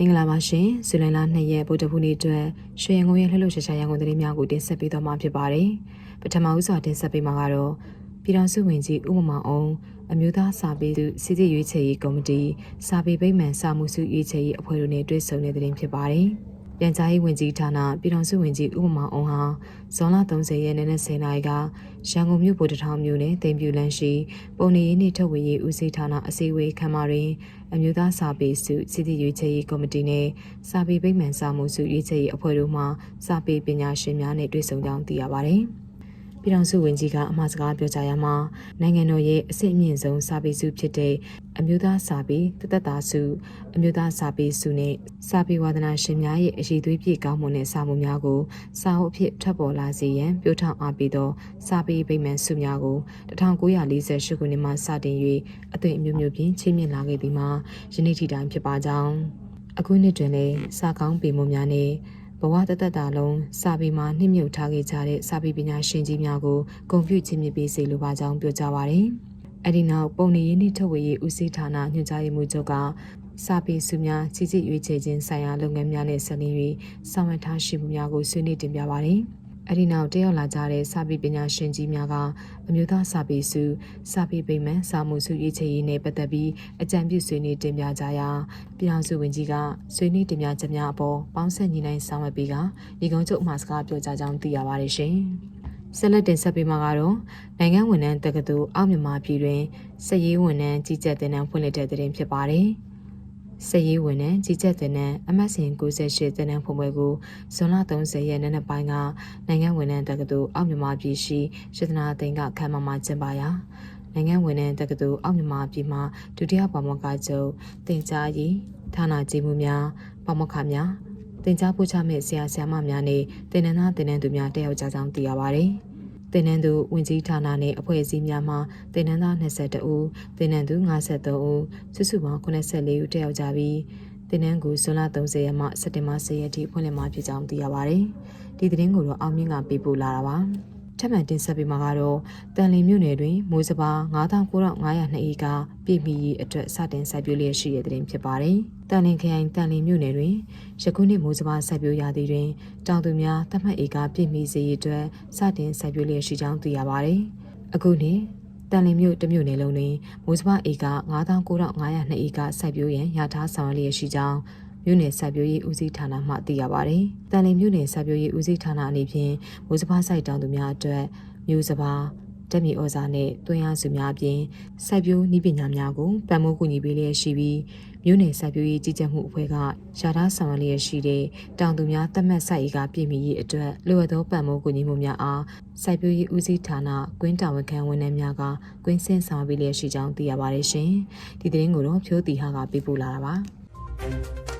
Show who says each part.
Speaker 1: မင်္ဂလာပါရှင်ဇူလိုင်လ2ရက်ဗုဒ္ဓဘူးနေ့အတွက်ရွှေရန်ကုန်ရဲ့လှလှရှာရှာရန်ကုန်သတင်းများကိုတင်ဆက်ပေးသွားမှာဖြစ်ပါတယ်ပထမဦးစွာတင်ဆက်ပေးမှာကတော့ပြည်တော်စုဝင်ကြီးဥပမာအောင်အမျိုးသားစာပေသူစီစစ်ရွေးချယ်ရေးကော်မတီစာပေဗိမာန်စာမှုစုရွေးချယ်ရေးအဖွဲ့တို့နဲ့တွေ့ဆုံတဲ့သတင်းဖြစ်ပါတယ် ပြန်ကြားရေးဝန်ကြီးဌာနပြည်တော်စုဝင်ကြီးဥပမာအောင်ဟာဇွန်လ30ရက်နေ့နဲ့10နာရီကရန်ကုန်မြို့ဗိုလ်တထောင်မြို့နယ်တင်ပြူလန်းရှိပုံနေရေးနှင့်ထုတ်ဝေရေးဦးစီးဌာနအစည်းအဝေးခန်းမတွင်အမျိုးသားစာပေစုစီတီရွေးချယ်ရေးကော်မတီနဲ့စာပေဗိမာန်စာမှုစုရွေးချယ်ရေးအဖွဲ့တို့မှစာပေပညာရှင်များနဲ့တွေ့ဆုံကြောင်းသိရပါတယ်။ ပြည်ထောင်စုဝန်ကြီးကအမှားစကားပြောကြားရမှာနိုင်ငံတော်ရဲ့အဆင့်အမြင့်ဆုံးစာပေစုဖြစ်တဲ့အမျိုးသားစာပေတသက်တာစုအမျိုးသားစာပေစုနဲ့စာပေဝါဒနာရှင်များရဲ့အရှိသွေးပြည့်ကောင်းမွန်တဲ့စာမှုများကိုစာအုပ်အဖြစ်ထပ်ပေါ်လာစေရန်ပြောထောင်အားပေးသောစာပေဗိမာန်စုများကို1948ခုနှစ်မှစတင်၍အသွင်အမျိုးမျိုးဖြင့်ချင်းမြင့်လာခဲ့သည်မှာယနေ့ထိတိုင်ဖြစ်ပါကြောင်းအခုနှစ်တွင်လည်းစာကောင်းပေမှုများနဲ့ ဘဝတသက်တာလုံးစာပေမှာနှိမ့်မြုပ်ထားခဲ့ကြတဲ့စာပေပညာရှင်ကြီးများကိုဂုဏ်ပြုခြင်းမြင့်ပေးစေလိုပါကြောင်းပြောကြားပါရယ်။အဲဒီနောက်ပုံနေရင်းနှိထုတ်ဝေရေးဦးစီးဌာနညွှန်ကြားရေးမှူးချုပ်ကစာပေစုများကြီးကြီးရွေးချယ်ခြင်းဆိုင်ရာလုပ်ငန်းများနဲ့ဆက်လင်း၍ဆောင်ရွက်ထားရှိမှုများကိုဆွေးနွေးတင်ပြပါရယ်။ အဲဒီနောက်တက်ရောက်လာကြတဲ့စာပေပညာရှင်ကြီးများကအမျိုးသားစာပေစုစာပေပိမှန်စာမှုစုရေးချရေးနဲ့ပတ်သက်ပြီးအကြံပြုဆွေးနွေးတင်ပြကြရာပြည်ထောင်စုဝန်ကြီးကဆွေးနွေးတင်ပြချက်များအပေါ်ပေါင်းဆက်ညီနိုင်ဆောင်ရွက်ပြီးကဒီကုန်းချုပ်အမှာစကားပြောကြားကြောင်းသိရပါတယ်ရှင်။ဆက်လက်တင်ဆက်ပေးမှာကတော့နိုင်ငံဝန်ထမ်းတက္ကသိုလ်အောက်မြန်မာပြည်တွင်စက်ရေးဝန်ထမ်းကြီးကြပ်တင်တန်းဖွင့်လှစ်တဲ့တဲ့တင်ဖြစ်ပါတယ်။ စက်ရေးဝန်ထမ်းကြီးကြပ်တဲ့နံအမတ်စဉ်98တဲ့နံဖွင့်ပွဲကိုဇွန်လ30ရက်နေ့နက်ပိုင်းကနိုင်ငံဝန်ထမ်းတက္ကသိုလ်အောက်မြန်မာပြည်ရှိရတနာသိန်းကခမ်းမမှာကျင်းပရာနိုင်ငံဝန်ထမ်းတက္ကသိုလ်အောက်မြန်မာပြည်မှာဒုတိယပါမောက္ခချုပ်တင်ကြားရေးဌာနကြီးမှုများပါမောက္ခများတင်ကြားပို့ချမဲ့ဆရာဆရာမများနဲ့တင်နန်းသားတင်နန်းသူများတက်ရောက်ကြကြောင်းသိရပါတ ယ်။တင်နန်းသူဝင်ကြီးဌာနနဲ့အဖွဲ့အစည်းများမှတင်နန်းသား22ဦးတင်နန်းသူ53ဦးစုစုပေါင်း84ဦးတက်ရောက်ကြပြီးတင်နန်းကိုဇွန်လ30ရက်မှစက်တင်ဘာ10ရက်ထိဖွင့်လှစ်မှာဖြစ်ကြောင်းသိရပါတယ်။ဒီသတင်းကိုတော့အောင်မြင့်ကပေးပို့လာတာပါ။ ထပ်မံတင်ဆက်ပေးမှာကတော့တန်လင်းမြို့နယ်တွင်မိုးစပါ9900ဧကပြည့်မီရေးအတွက်စတင်စိုက်ပျိုးလျက်ရှိတဲ့တဲ့တင်ဖြစ်ပါတယ်။တန်လင်းခရိုင်တန်လင်းမြို့နယ်တွင်ယခုနှစ်မိုးစပါစိုက်ပျိုးရာသီတွင်တောင်သူများသတ်မှတ်ဧကပြည့်မီစေရေးအတွက်စတင်စိုက်ပျိုးလျက်ရှိကြောင်းသိရပါတယ်။အခုနှစ်တန်လင်းမြို့တမြို့နယ်လုံးတွင်မိုးစပါဧက9900ဧကစိုက်ပျိုးရန်ရထားဆောင်ရွက်လျက်ရှိကြောင်း မြို့နယ်စိုက်ပျိုးရေးဦးစီးဌာနမှသိရပါဗျ။တန်လီမြို့နယ်စိုက်ပျိုးရေးဦးစီးဌာနအနေဖြင့်မိုးစပါးစိုက်တောင်သူများအတွက်မျိုးစပါးတက်မီဩဇာနဲ့တွင်းအားစုများအပြင်စိုက်ပျိုးနည်းပညာများကိုပံ့ပိုးကူညီပေးလျက်ရှိပြီးမြို့နယ်စိုက်ပျိုးရေးကြီးကြပ်မှုအဖွဲ့ကရှာထားဆောင်ရွက်လျက်ရှိတဲ့တောင်သူများတက်မှတ်စိုက်ရေးကပြည်မီရေးအတွက်လိုအပ်သောပံ့ပိုးကူညီမှုများအားစိုက်ပျိုးရေးဦးစီးဌာနကွင်းတာဝန်ခံဝန်ထမ်းများကကွင်းစင်ဆောင်ပေးလျက်ရှိကြောင်းသိရပါတယ်ရှင်။ဒီသတင်းကိုတော့ဖြိုးတီဟာကပေးပို့လာတာပါ။